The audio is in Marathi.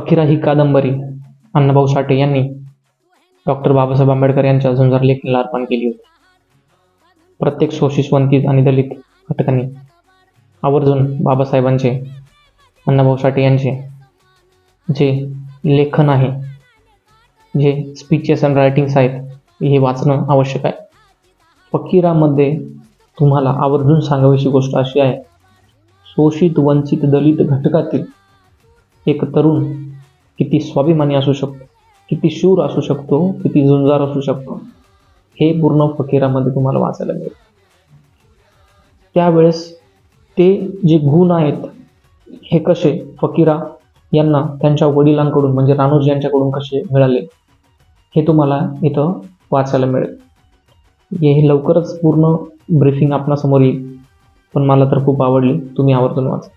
फकीरा ही कादंबरी अण्णाभाऊ साठे यांनी डॉक्टर बाबासाहेब आंबेडकर यांच्या झुंजार लेखणीला अर्पण केली होती. प्रत्येक शोषित वंचित आणि दलित घटकांनी आवर्जून बाबासाहेबांचे अण्णाभाऊ साठे यांचे जे लेखन आहे जे स्पीचेस अँड रायटिंग्स आहेत हे वाचणं आवश्यक आहे. फकीरामध्ये तुम्हाला आवर्जून सांगावीशी गोष्ट अशी आहे शोषित वंचित दलित घटकातील एक तरुण किती स्वाभिमानी असू शकतो किती शूर असू शकतो किती झुंजार असू शकतो हे पूर्ण फकीरामध्ये तुम्हाला वाचायला मिळेल. त्यावेळेस ते जे गुण आहेत हे कसे फकीरा यांना त्यांच्या वडिलांकडून म्हणजे रानोजी यांच्याकडून कसे मिळाले हे तुम्हाला इथं वाचायला मिळेल. हे लवकरच पूर्ण ब्रीफिंग आपणासमोर येईल पण मला तर खूप आवडली तुम्ही आवर्जून वाचा.